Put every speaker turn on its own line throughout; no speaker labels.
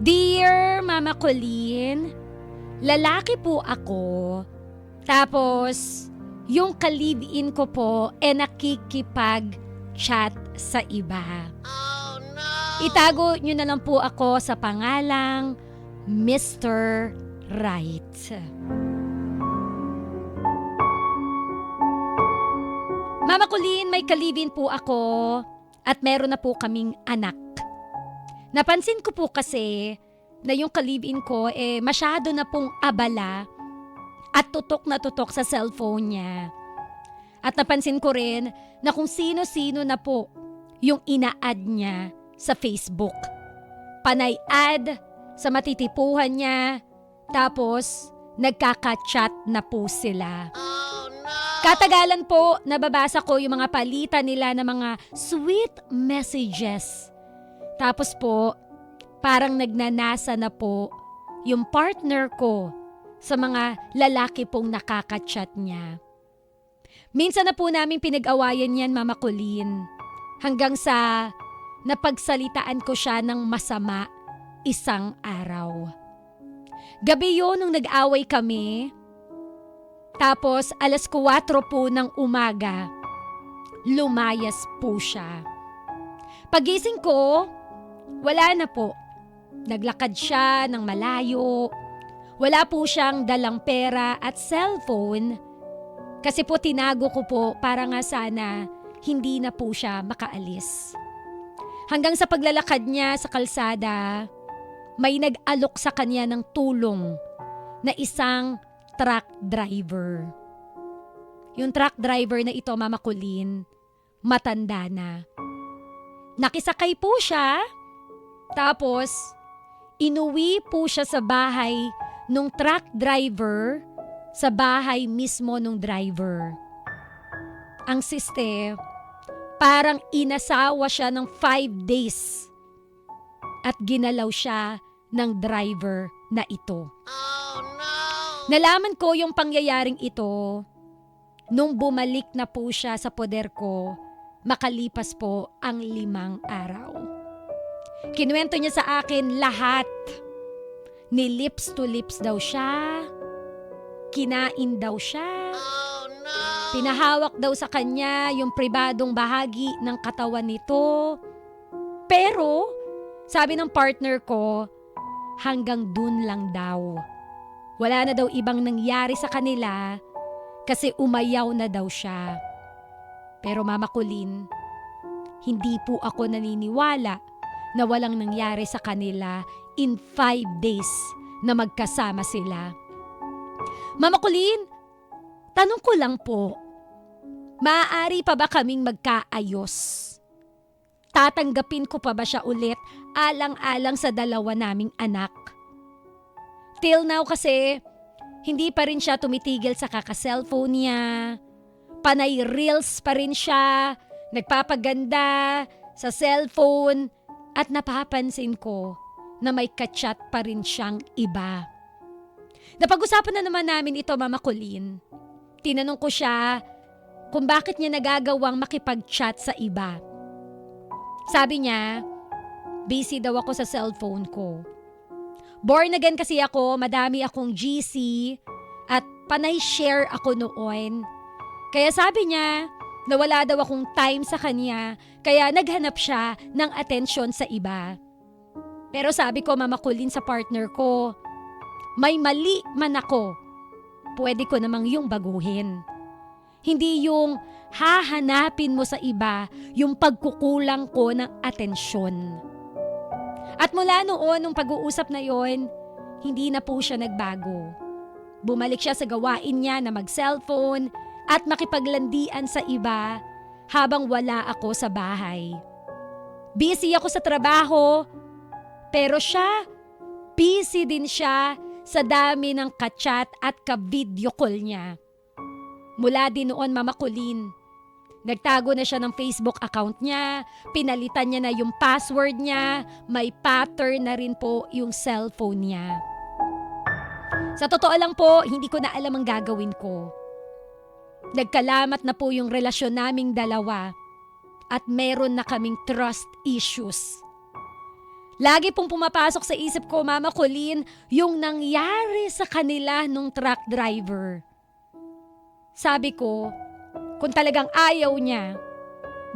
Dear Mama Colleen, lalaki po ako. Tapos, yung kalibin ko po e nakikipag-chat sa iba. Itago nyo na lang po ako sa pangalang Mr. Right. Mama Colleen, may kalibin po ako at meron na po kaming anak. Napansin ko po kasi na yung kalibin ko eh masyado na pong abala at tutok na tutok sa cellphone niya. At napansin ko rin na kung sino-sino na po yung ina-add niya sa Facebook. Panay ad sa matitipuhan niya, tapos nagkaka-chat na po sila. Katagalan po, nababasa ko yung mga palitan nila ng mga sweet messages. Tapos po, parang nagnanasa na po yung partner ko sa mga lalaki pong nakaka-chat niya. Minsan na po namin pinag-awayan yan, Mama Colleen. Hanggang sa napagsalitaan ko siya ng masama isang araw. Gabi yun nung nag-away kami. Tapos alas 4 po ng umaga, lumayas po siya. Pagising ko, wala na po. Naglakad siya ng malayo. Wala po siyang dalang pera at cellphone. Kasi po tinago ko po para nga sana hindi na po siya makaalis. Hanggang sa paglalakad niya sa kalsada, may nag-alok sa kanya ng tulong na isang truck driver. Yung truck driver na ito, Mama Colleen, matanda na. Nakisakay po siya, tapos inuwi po siya sa bahay nung truck driver sa bahay mismo nung driver. Ang siste, parang inasawa siya ng five days at ginalaw siya ng driver na ito. Nalaman ko yung pangyayaring ito nung bumalik na po siya sa poder ko makalipas po ang limang araw. Kinuwento niya sa akin lahat. Ni lips to lips daw siya. Kinain daw siya. Pinahawak daw sa kanya yung pribadong bahagi ng katawan nito. Pero, sabi ng partner ko, hanggang dun lang daw. Wala na daw ibang nangyari sa kanila kasi umayaw na daw siya. Pero Mama Colleen, hindi po ako naniniwala na walang nangyari sa kanila in five days na magkasama sila. Mama Colleen, tanong ko lang po, maaari pa ba kaming magkaayos? Tatanggapin ko pa ba siya ulit alang-alang sa dalawa naming anak? Till now kasi, hindi pa rin siya tumitigil sa kaka-cellphone niya. Panay reels pa rin siya, nagpapaganda sa cellphone, at napapansin ko na may kachat pa rin siyang iba. Napag-usapan na naman namin ito, Mama Colleen. Tinanong ko siya kung bakit niya nagagawang makipag-chat sa iba. Sabi niya, busy daw ako sa cellphone ko. Born again kasi ako, madami akong GC at panay share ako noon. Kaya sabi niya, nawala daw akong time sa kanya, kaya naghanap siya ng atensyon sa iba. Pero sabi ko, Mama Colleen, sa partner ko, may mali man ako. Pwede ko namang yung baguhin. Hindi yung hahanapin mo sa iba yung pagkukulang ko ng atensyon. At mula noon, nung pag-uusap na yon, hindi na po siya nagbago. Bumalik siya sa gawain niya na mag-cellphone at makipaglandian sa iba habang wala ako sa bahay. Busy ako sa trabaho, pero siya, busy din siya sa dami ng kachat at ka-video call niya. Mula din noon, Mama Colleen, Nagtago na siya ng Facebook account niya, pinalitan niya na yung password niya, may pattern na rin po yung cellphone niya. Sa totoo lang po, hindi ko na alam ang gagawin ko. Nagkalamat na po yung relasyon naming dalawa at meron na kaming trust issues. Lagi pong pumapasok sa isip ko, Mama Colleen, yung nangyari sa kanila nung truck driver. Sabi ko, kung talagang ayaw niya,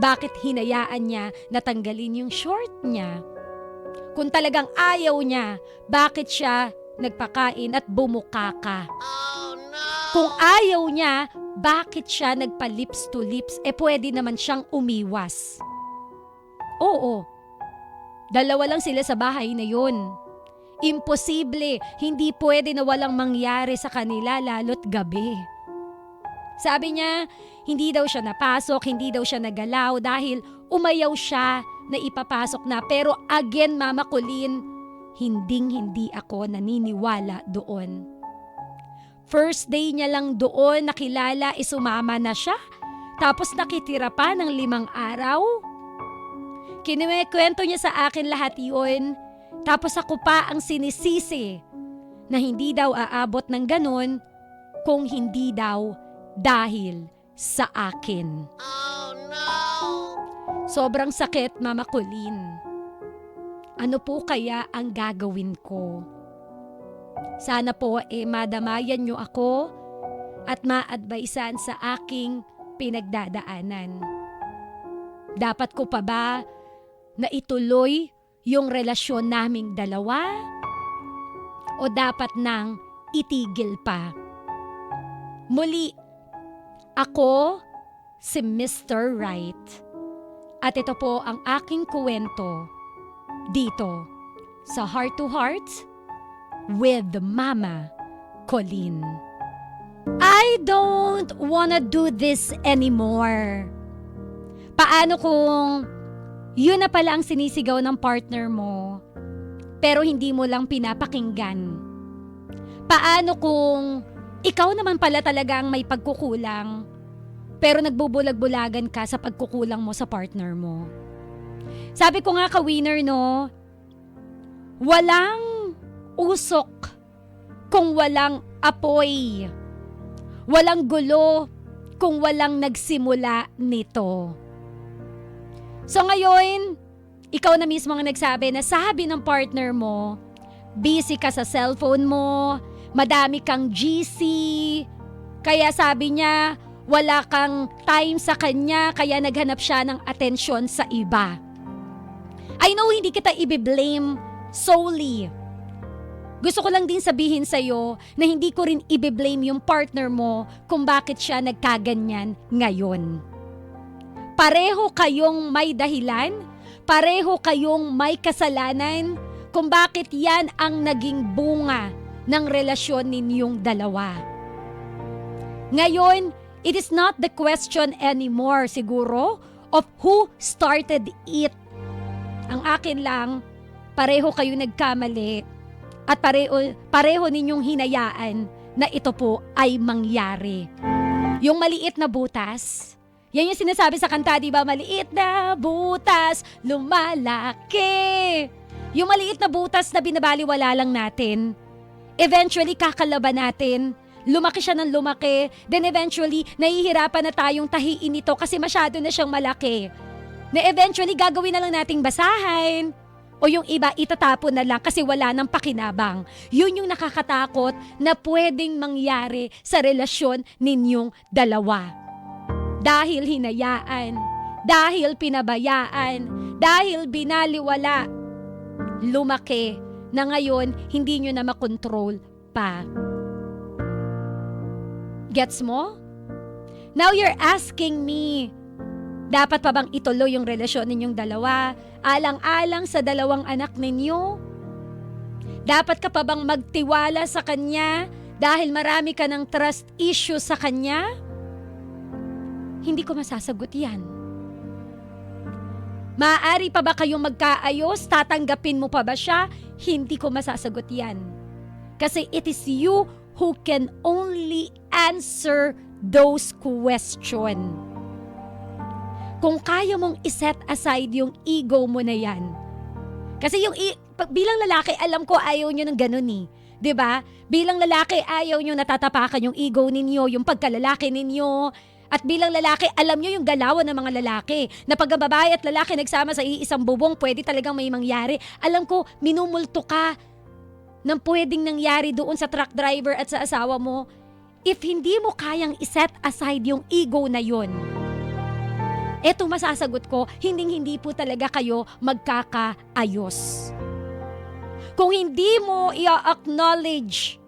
bakit hinayaan niya na tanggalin yung short niya? Kung talagang ayaw niya, bakit siya nagpakain at bumukaka? Kung ayaw niya, bakit siya nagpa lips to lips? Eh pwede naman siyang umiwas. Oo. Dalawa lang sila sa bahay na yun. Imposible, hindi pwede na walang mangyari sa kanila lalo't gabi. Sabi niya, hindi daw siya napasok, hindi daw siya nagalaw dahil umayaw siya na ipapasok na. Pero again, Mama Colleen, hinding hindi ako naniniwala doon. First day niya lang doon nakilala, isumama na siya. Tapos nakitira pa ng limang araw. Kinikwento niya sa akin lahat yun. Tapos ako pa ang sinisisi na hindi daw aabot ng ganun kung hindi daw dahil sa akin. Sobrang sakit, Mama Colleen. Ano po kaya ang gagawin ko? Sana po eh madamayan niyo ako at maadvisean sa aking pinagdadaanan. Dapat ko pa ba na ituloy yung relasyon naming dalawa? O dapat nang itigil pa? Muli, ako si Mr. Right. At ito po ang aking kwento dito sa Heart to Heart with Mama Colleen. I don't wanna do this anymore. Paano kung yun na pala ang sinisigaw ng partner mo, pero hindi mo lang pinapakinggan? Paano kung ikaw naman pala talagang may pagkukulang, pero nagbubulag-bulagan ka sa pagkukulang mo sa partner mo? Sabi ko nga ka-winner, no? Walang usok kung walang apoy. Walang gulo kung walang nagsimula nito. So ngayon, ikaw na mismo ang nagsabi na sabi ng partner mo, busy ka sa cellphone mo, madami kang GC, kaya sabi niya, wala kang time sa kanya, kaya naghanap siya ng atensyon sa iba. I know hindi kita ibe-blame solely. Gusto ko lang din sabihin sa'yo na hindi ko rin ibe-blame yung partner mo kung bakit siya nagkaganyan ngayon. Pareho kayong may dahilan, pareho kayong may kasalanan kung bakit yan ang naging bunga ng relasyon ninyong dalawa. Ngayon, it is not the question anymore siguro of who started it. Ang akin lang, pareho kayo nagkamali at pareho, pareho ninyong hinayaan na ito po ay mangyari. Yung maliit na butas, yan yung sinasabi sa kanta, di ba? Maliit na butas, lumalaki. Yung maliit na butas na binabaliwala lang natin, eventually kakalaban natin. Lumaki siya ng lumaki, then eventually nahihirapan na tayong tahiin ito kasi masyado na siyang malaki. Na eventually gagawin na lang nating basahin, o yung iba itatapon na lang kasi wala nang pakinabang. Yun yung nakakatakot na pwedeng mangyari sa relasyon ninyong dalawa. Dahil hinayaan, dahil pinabayaan, dahil binaliwala, lumaki na ngayon hindi nyo na makontrol pa. Gets mo? Now you're asking me, dapat pa bang ituloy yung relasyon ninyong dalawa? Alang-alang sa dalawang anak ninyo? Dapat ka pa bang magtiwala sa kanya dahil marami ka ng trust issue sa kanya? Hindi ko masasagot yan. Maaari pa ba kayong magkaayos? Tatanggapin mo pa ba siya? Hindi ko masasagot yan. Kasi it is you who can only answer those questions kung kaya mong iset aside yung ego mo na yan. Kasi yung i- bilang lalaki, alam ko ayaw nyo ng ganun eh. 'Di ba? Bilang lalaki, ayaw nyo natatapakan yung ego ninyo, yung pagkalalaki ninyo. At bilang lalaki, alam nyo yung galawan ng mga lalaki. Na pag babae at lalaki nagsama sa iisang bubong, pwede talagang may mangyari. Alam ko, minumulto ka ng pwedeng nangyari doon sa truck driver at sa asawa mo if hindi mo kayang iset aside yung ego na yon. Eto masasagot ko, hinding-hindi po talaga kayo magkakaayos. Kung hindi mo i-acknowledge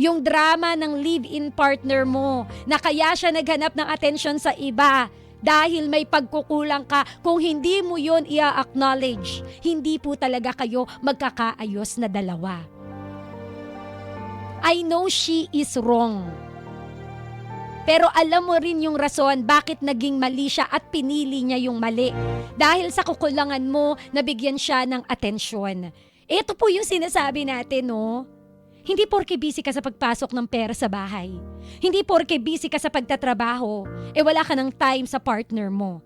yung drama ng live-in partner mo na kaya siya naghanap ng atensyon sa iba dahil may pagkukulang ka, kung hindi mo yon i-acknowledge, hindi po talaga kayo magkakaayos na dalawa. I know she is wrong. Pero alam mo rin yung rason bakit naging mali siya at pinili niya yung mali. Dahil sa kukulangan mo, nabigyan siya ng atensyon. Ito po yung sinasabi natin, no? Hindi porke busy ka sa pagpasok ng pera sa bahay. Hindi porke busy ka sa pagtatrabaho, eh wala ka ng time sa partner mo.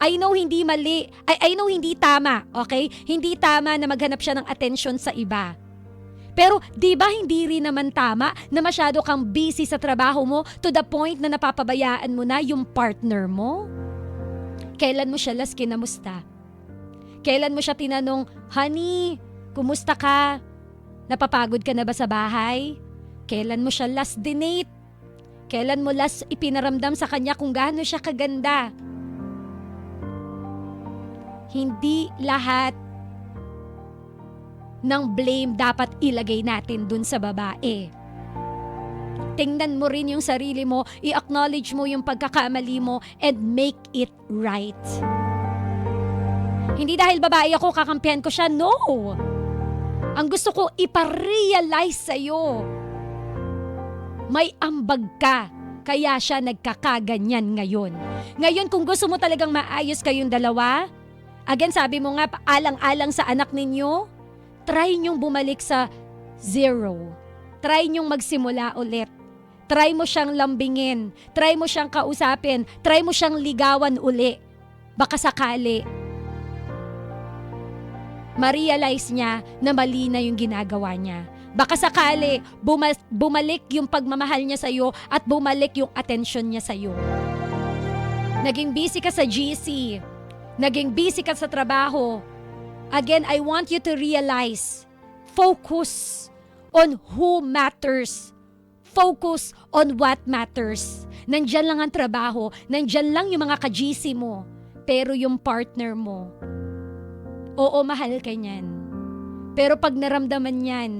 I know hindi mali, I, I know hindi tama, okay? Hindi tama na maghanap siya ng atensyon sa iba. Pero di ba hindi rin naman tama na masyado kang busy sa trabaho mo to the point na napapabayaan mo na yung partner mo? Kailan mo siya last kinamusta? Kailan mo siya tinanong, Honey, kumusta ka? Napapagod ka na ba sa bahay? Kailan mo siya last dinate? Kailan mo last ipinaramdam sa kanya kung gaano siya kaganda? Hindi lahat ng blame dapat ilagay natin dun sa babae. Tingnan mo rin yung sarili mo, i-acknowledge mo yung pagkakamali mo, and make it right. Hindi dahil babae ako, kakampihan ko siya. No! Ang gusto ko, iparealize sa'yo. May ambag ka, kaya siya nagkakaganyan ngayon. Ngayon, kung gusto mo talagang maayos kayong dalawa, again, sabi mo nga, alang-alang sa anak ninyo, try nyong bumalik sa zero. Try nyong magsimula ulit. Try mo siyang lambingin. Try mo siyang kausapin. Try mo siyang ligawan uli. Baka sakali, ma-realize niya na mali na yung ginagawa niya. Baka sakali, buma- bumalik yung pagmamahal niya sa'yo at bumalik yung attention niya sa'yo. Naging busy ka sa GC. Naging busy ka sa trabaho. Again, I want you to realize, focus on who matters. Focus on what matters. Nandyan lang ang trabaho, nandyan lang yung mga ka-GC mo. Pero yung partner mo, oo, mahal ka niyan. Pero pag naramdaman niyan,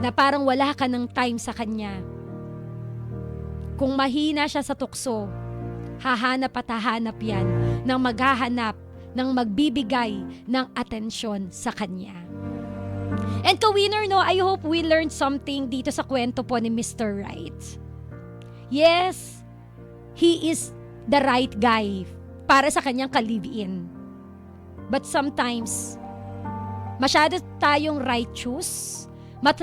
na parang wala ka ng time sa kanya, kung mahina siya sa tukso, hahanap at hahanap yan ng maghahanap ng magbibigay ng atensyon sa kanya. And ka-winner, no, I hope we learned something dito sa kwento po ni Mr. Right. Yes, he is the right guy para sa kanyang ka-live-in. But sometimes, masyado tayong righteous.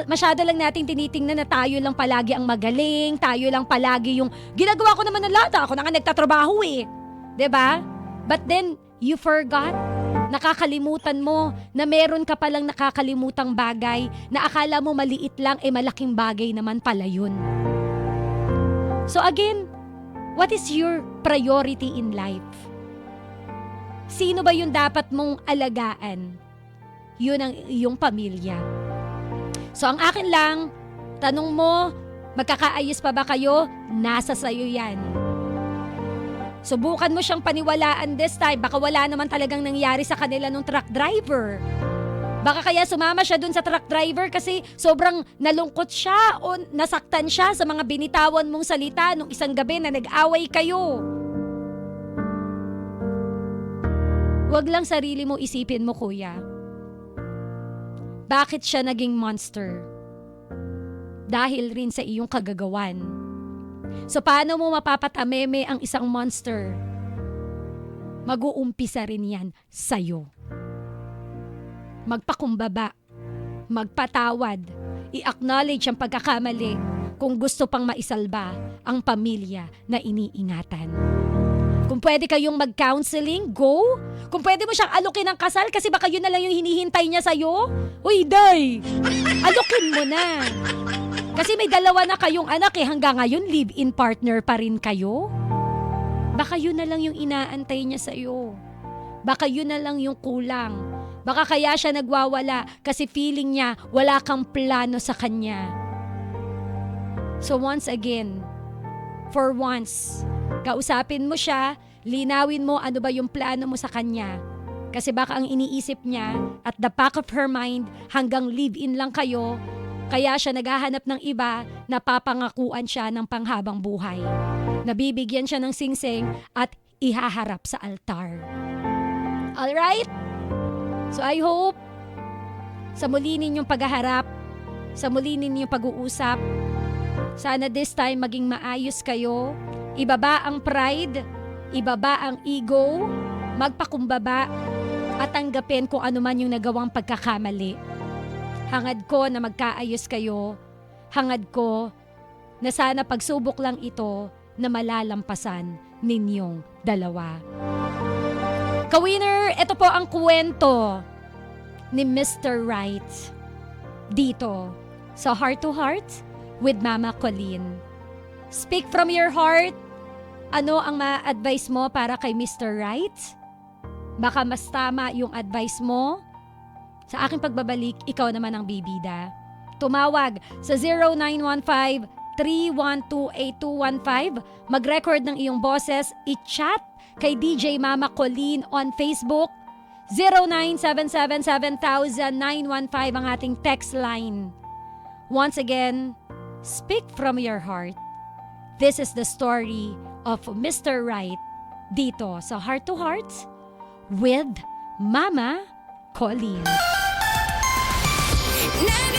Masyado lang nating tinitingnan na tayo lang palagi ang magaling, tayo lang palagi yung ginagawa ko naman ng lahat, ako na nga nagtatrabaho eh. ba? But then you forgot nakakalimutan mo na meron ka palang nakakalimutang bagay na akala mo maliit lang eh malaking bagay naman pala yun. So again, what is your priority in life? Sino ba yung dapat mong alagaan? Yun ang iyong pamilya. So ang akin lang, tanong mo, magkakaayos pa ba kayo? Nasa sayo yan. Subukan mo siyang paniwalaan this time. Baka wala naman talagang nangyari sa kanila nung truck driver. Baka kaya sumama siya dun sa truck driver kasi sobrang nalungkot siya o nasaktan siya sa mga binitawan mong salita nung isang gabi na nag-away kayo. Huwag lang sarili mo isipin mo, kuya. Bakit siya naging monster? Dahil rin sa iyong kagagawan. So paano mo mapapatameme ang isang monster? Mag-uumpisa rin yan sa'yo. Magpakumbaba. Magpatawad. I-acknowledge ang pagkakamali kung gusto pang maisalba ang pamilya na iniingatan. Kung pwede kayong mag-counseling, go. Kung pwede mo siyang alukin ng kasal kasi baka yun na lang yung hinihintay niya sa'yo. Uy, day! Alukin mo na. Kasi may dalawa na kayong anak eh hanggang ngayon live-in partner pa rin kayo. Baka yun na lang yung inaantay niya sa'yo. Baka yun na lang yung kulang. Baka kaya siya nagwawala kasi feeling niya wala kang plano sa kanya. So once again, for once, kausapin mo siya, linawin mo ano ba yung plano mo sa kanya. Kasi baka ang iniisip niya at the back of her mind hanggang live-in lang kayo, kaya siya naghahanap ng iba na papangakuan siya ng panghabang buhay. Nabibigyan siya ng singsing at ihaharap sa altar. Alright? So I hope sa muli ninyong paghaharap, sa muli ninyong pag-uusap, sana this time maging maayos kayo, ibaba ang pride, ibaba ang ego, magpakumbaba, at tanggapin kung ano man yung nagawang pagkakamali. Hangad ko na magkaayos kayo, hangad ko na sana pagsubok lang ito na malalampasan ninyong dalawa. Kawinner, ito po ang kwento ni Mr. Right dito sa Heart to Heart with Mama Colleen. Speak from your heart. Ano ang ma-advise mo para kay Mr. Right? Baka mas tama yung advice mo. Sa aking pagbabalik, ikaw naman ang bibida. Tumawag sa 0915 3128215. Mag-record ng iyong boses, i-chat kay DJ Mama Colleen on Facebook. 0977-7000-915 ang ating text line. Once again, speak from your heart. This is the story of Mr. Right dito sa Heart to Heart with Mama Colleen.
Now